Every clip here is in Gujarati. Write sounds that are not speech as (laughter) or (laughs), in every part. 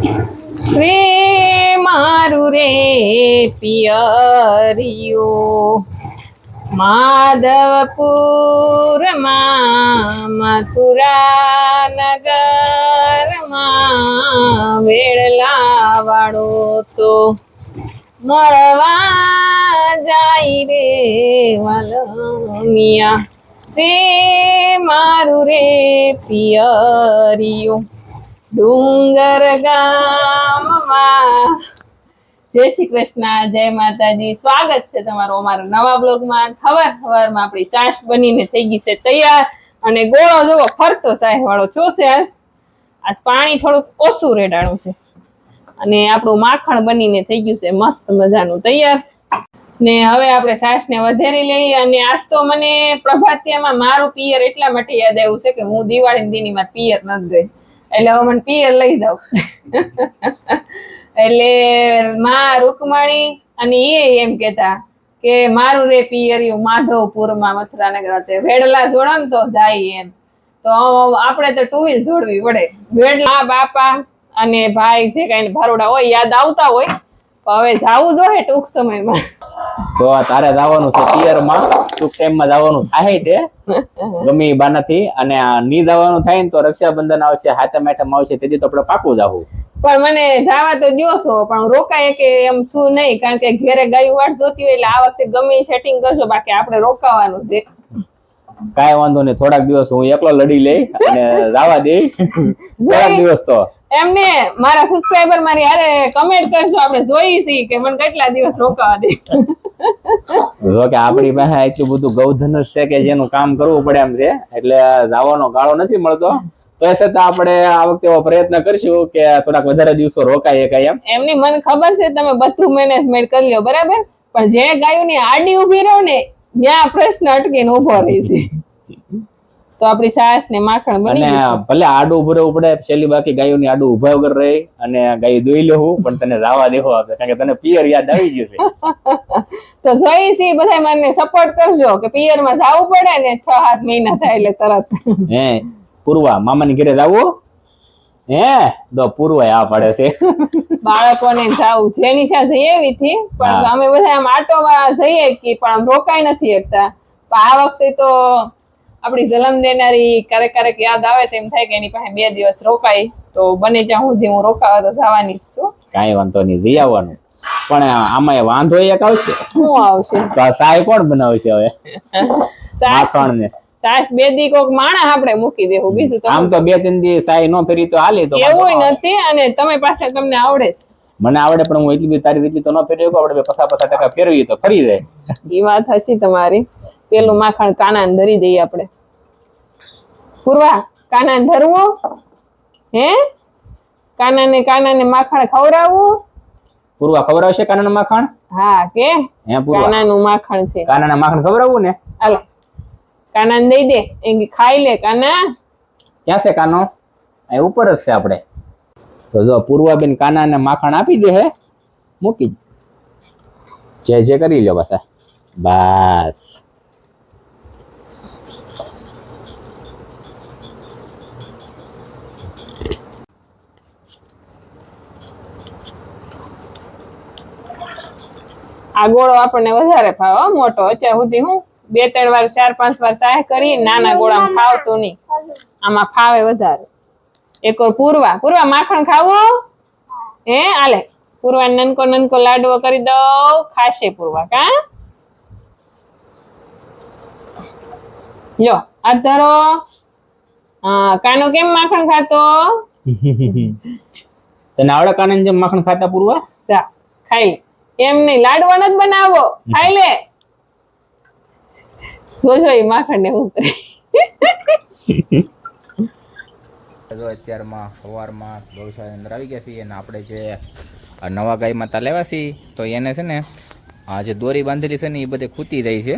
રે મારું રે પિયરિયો. માધવપુરમાં મથુરા નગરમાં વેળલા વાળો તો મળવા જાય રે વલમિયા. રે મારું રે પિયરિયું. ડુંગર ગામમાં. જય શ્રી કૃષ્ણ, જય માતાજી. સ્વાગત છે તમારું અમારા નવા બ્લોગમાં. ખબર ખબરમાં આપણી સાસ બનીને થઈ ગઈ છે તૈયાર અને ગોળો જોવો ફરતો સાહેબ વાળો ચોસે આજ પાણી થોડુંક ઓછું રેડાણું છે. અને આપણું માખણ બનીને થઈ ગયું છે મસ્ત મજાનું તૈયાર. ને હવે આપણે સાસને વધેરી લઈએ અને આજ તો મને પ્રભાતિયામાં મારું પિયર એટલા માટે યાદ આવ્યું છે કે હું દિવાળીની દીનીમાં પિયર નથી ગઈ એટલે હવે મને પિયર લઈ જાવ એટલે માં રૂકમણી અને એ એમ કેતા કે મારું રે પિયરિયું માધવપુરમાં મથુરાનગર તે વેડલા જોડો ને તો જાય એમ. તો આપણે તો ટુ વ્હીલ જોડવી પડે. વેડલા બાપા અને ભાઈ જે કાંઈ ભારોડા હોય, યાદ આવતા હોય હવે જાવું જોઈએ ટૂંક સમયમાં. તો તારે જવાનું છે પિયરમાં ટૂંક ટાઈમમાં જવાનું થાય તે. (laughs) ગમે ઈ બાનાથી અને આ ની જવાનું થાય ને તો રક્ષાબંધન આવશે હાથમ આઠમ આવશે તેથી તો આપણે પાકું જાવું પણ મને જવા તો છો પણ રોકાય કે એમ શું નહીં કારણ કે ઘેરે ગાયું વાટ જોતી હોય એટલે આ વખતે ગમે સેટિંગ કરજો બાકી આપણે રોકાવાનું છે. કાંઈ વાંધો નહીં થોડાક દિવસ હું એકલો લડી લઈ અને જવા દે (laughs) થોડાક દિવસ તો. એમને મારા સબસ્ક્રાઇબર મારી હારે કમેન્ટ કરજો આપણે જોઈ કે મને કેટલા દિવસ રોકાવા દે. જો કે આપણી પાસે એટલું બધું ગૌધનુષ છે કે જેનું કામ કરવું પડે એમ છે એટલે જવાનો ગાળો નથી મળતો. તો એ છતાં આપણે આ વખતે એવો પ્રયત્ન કરશું કે થોડાક વધારે દિવસો રોકાઈએ કઈ એમ. એમની મને ખબર છે તમે બધું મેનેજમેન્ટ કરી લો બરાબર? પણ જે ગાયોની આડી ઊભી રહો ને ત્યાં પ્રશ્ન અટકીને ઊભો રહી છે. તો આપણી સાસ ને માખણ બની અને ભલે આડું ઉભું રહેવું પડે છેલ્લી બાકી ગાયોની આડું ઊભા વગર રહે અને ગાય દોઈ લેવું પણ તને રાવા દેવો આવશે કારણ કે તને પિયર યાદ આવી જશે. (laughs) તો જોઈ સી બધા મને સપોર્ટ કરજો કે પિયરમાં જવું પડે ને છ સાત મહિના થાય એટલે તરત. (laughs) હે પૂર્વા મામાની ઘરે જાવું? હે તો પૂર્વ આ પડે છે. (laughs) બાળકોને જાવું જેની સાથે જઈએ એવી થી પણ અમે બધા આમ આટોમાં જઈએ કે પણ રોકાઈ નથી શકતા. આ વખતે તો આપણી જલમ દેનારી ક્યારેક ક્યારેક યાદ આવે તેમ થાય કે એની પાસે બે દિવસ રોકાય તો બને ત્યાં સુધી હું રોકાવા તો જવાની જ છું. કાંઈ વાંધો નહીં જઈ આવવાનું. પણ આમાં એ વાંધો એક આવશે? શું આવશે? તો સાય કોણ બનાવશે હવે? માખણ ને સાસ બે દી કોક માણસ આપણે મૂકી દેવું બીજું આમ તો બે ત્રણ દી સાય નો ફેરી તો હાલી તો એવું નથી અને તમે પાસે તમને આવડે છે. મને આવડે પણ હું એટલી બધી તારી જેટલી તો ન ફેરવી આપણે પચાસ પચાસ ટકા ફેરવીએ તો ફરી જાય. એ વાત હશે તમારી. પેલું માખણ કાનાને ધરી દઈએ આપણે. પૂર્વા કાનાને ધરવું હે? કાનાને કાનાને માખણ ખવડાવવું. પૂર્વા ખવડાવશે કાનાના માખણ? હા કે? હે પૂર્વા. કાનાનું માખણ છે. કાનાના માખણ ખવડાવવું ને? હાલો. કાનાને દઈ દે એમ ખાઈ લે કાના. ક્યાં છે કાનો? એ ઉપર જ છે આપણે. તો જો પૂર્વાબેન કાનાને માખણ આપી દે હે. મૂકી જે. જે કરી લ્યો બસ બસ. આ ગોળો આપણને વધારે ભાવે મોટો. અત્યાર સુધી હું બે ત્રણ વાર ચાર પાંચ વાર સાહ કરી નાના ગોળામાં ખાવતું નહીં. આમાં ફાવે વધારે. એક પૂરવા. પૂરવા માખણ ખાવું હે? આલે. પૂરવા નનકો નનકો લાડવો કરી દઉં. ખાશે પૂરવા કા? જો આ ધરો. હા કાનો કેમ માખણ ખાતો? (laughs) તને આવડે કાનાને જેમ માખણ ખાતા પૂર્વા? જા ખાઈ લે. એમ નહીં લાડવા નથી બનાવો. ખાઈ લે જોજો એ માખણ ને હું. અત્યારમાં સવારમાં ગૌશાળાની અંદર આવી ગયા છીએ અને આપણે જે નવા ગાય માતા લેવા છીએ તો એને છે ને આ જે દોરી બાંધેલી છે ને એ બધે ખૂતી રહી છે.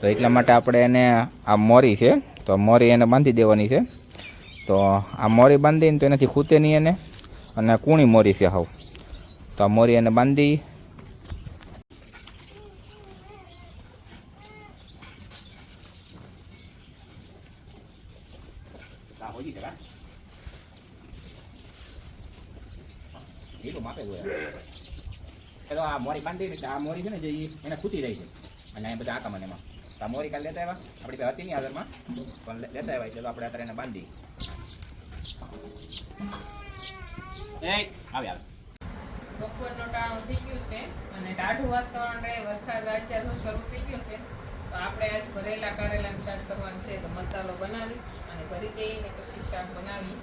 તો એટલા માટે આપણે એને આ મોરી છે તો મોરી એને બાંધી દેવાની છે. તો આ મોરી બાંધીને તો એનાથી ખૂતે નહીં એને. અને કૂણી મોરી છે હાવ. તો આ મોરી એને બાંધી એ તો માપે જ હોય એ તો આ મોરી બાંધી આ મોરી છે ને જે એને ખૂટી રહી છે અને આ બધા આકામાં ને એમાં આ મોરી કાલે લેતા આવ્યા આપણી પાસે હતી નહીં હાજરમાં પણ લેતા આવ્યા એટલે આપણે અત્યારે એને બાંધી એ આવે આવે બપોરનો ટાણું થઈ ગયું છે. અને ટાઢું વાતાવરણ રહે, વરસાદ અત્યારે શરૂ થઈ ગયું છે. તો આપણે આજ ભરેલા કારેલાનું શાક કરવાનું છે, તો મસાલો બનાવી અને ભરી દઈએ પછી શાક બનાવી.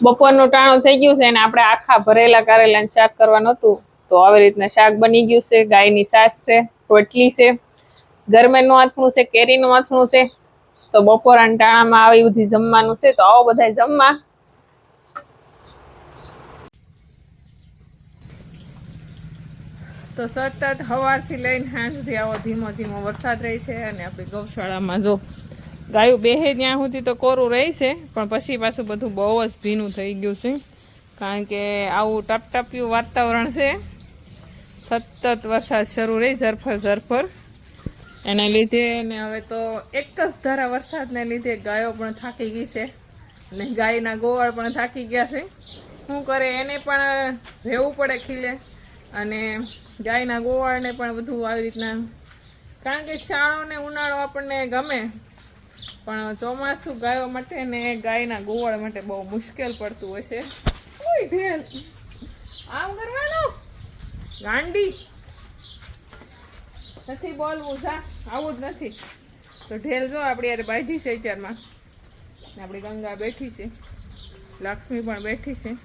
બપોરનું ટાણું થઈ ગયું છે અને આપણે આખા ભરેલા કારેલાનું શાક કરવાનું હતું. તો આવી રીતના શાક બની ગયું છે, ગાયની સાસ છે, રોટલી છે ગરમેનું આથમું છે, કેરીનું આથમું છે. તો બપોરના ટાણામાં આવી બધી જમવાનું છે તો આવો બધા જમવા. તો સતત સવારથી લઈને સાંજ સુધી આવો ધીમો ધીમો વરસાદ રહે છે અને આપણી ગૌશાળામાં જો ગાયું બેહે ત્યાં સુધી તો કોરું રહે છે, પણ પછી પાછું બધું બહુ જ ભીનું થઈ ગયું છે. કારણ કે આવું ટપટપ્યું વાતાવરણ છે. સતત વરસાદ શરૂ રહી ઝરફર ઝરફર. એના લીધે ને હવે તો એક જ ધારા વરસાદને લીધે ગાયો પણ થાકી ગઈ છે. અને ગાયના ગોવાળ પણ થાકી ગયા છે. શું કરે એને પણ રહેવું પડે ખીલે. અને ગાયના ગોવાળને પણ બધું આવી રીતના કારણ કે શાળો ને ઉનાળો આપણને ગમે. પણ ચોમાસું ગાયો માટે ને ગાયના ગોવાળ માટે બહુ મુશ્કેલ પડતું હોય છે. આમ કરવાનું? ગાંડી. નથી બોલવું સા આવું જ નથી. તો ઢેલ જો આપણી યાર બાજી છે અત્યારમાં. આપણી ગંગા બેઠી છે. લક્ષ્મી પણ બેઠી છે.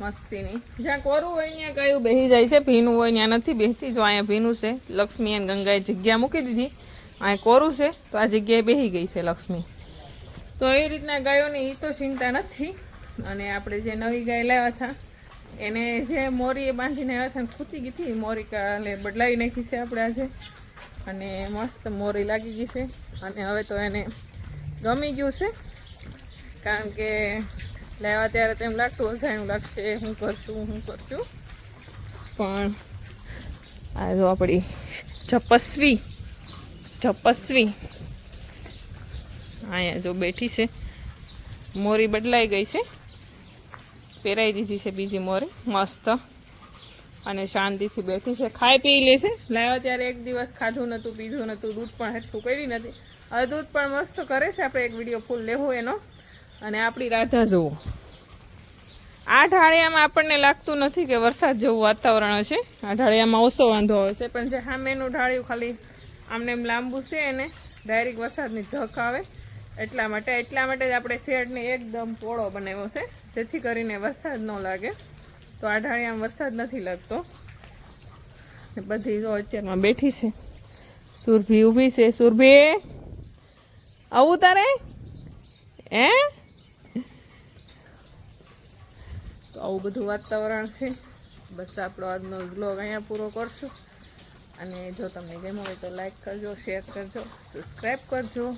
મસ્તીની. જ્યાં કોરું હોય અહીંયા કયું બેસી જાય છે. ભીનું હોય, ત્યાં નથી બેસતી જો અહીંયા ભીનું છે, લક્ષ્મી અને ગંગાએ જગ્યા મૂકી દીધી. અહીંયા કોરું છે, તો આ જગ્યાએ બેસી ગઈ છે લક્ષ્મી. તો એ રીતના ગાયોની એ તો ચિંતા નથી. અને આપણે જે નવી ગાય લાવ્યા હતા એને જે મોરી એ બાંધીને આવ્યા હતા ખૂતી ગઈ હતી મોરી કાલે બદલાવી નાખી છે આપણે આજે. અને મસ્ત મોરી લાગી ગઈ છે. અને હવે તો એને ગમી ગયું છે. કારણ કે લેવા ત્યારે તો એમ લાગતું અજાણ્યું લાગશે, હું કરશું હું કરશું. પણ આ જો આપણી જપસ્વી જપસ્વી. અહીંયા જો બેઠી છે. મોરી બદલાઈ ગઈ છે. પહેરાઈ દીધી છે બીજી મોરે. મસ્ત. અને શાંતિથી બેઠી છે. ખાઈ પી લે છે. લાવ્યા ત્યારે એક દિવસ ખાધું નહોતું, પીધું નહોતું, દૂધ પણ હેઠું કરી નથી. હવે દૂધ પણ મસ્ત કરે છે. આપણે એક વીડિયો ફૂલ લેવો એનો. અને આપણી રાધા જુઓ. આ ઢાળિયામાં આપણને લાગતું નથી કે વરસાદ જેવું વાતાવરણ હશે. આ ઢાળિયામાં ઓછો વાંધો આવે છે. પણ જે સામેનું ઢાળિયું ખાલી આમને એમ લાંબુ છે એને. ડાયરેક્ટ વરસાદની ધક આવે. એટલા માટે એટલા માટે જ આપણે શેડને એકદમ પોળો બનાવ્યો છે. જેથી કરીને વરસાદ ન લાગે. તો આ ઢાળિયામાં વરસાદ નથી લાગતો. બધી જો અત્યારમાં બેઠી છે. સુરભી ઊભી છે. સુરભી, આવું તારે? હે? તો આવું બધું વાતાવરણ છે. બસ આપણો આજનો બ્લોગ અહીંયા પૂરો કરશું. અને જો તમને ગમ્યો હોય તો લાઈક કરજો શેર કરજો સબસ્ક્રાઈબ કરજો.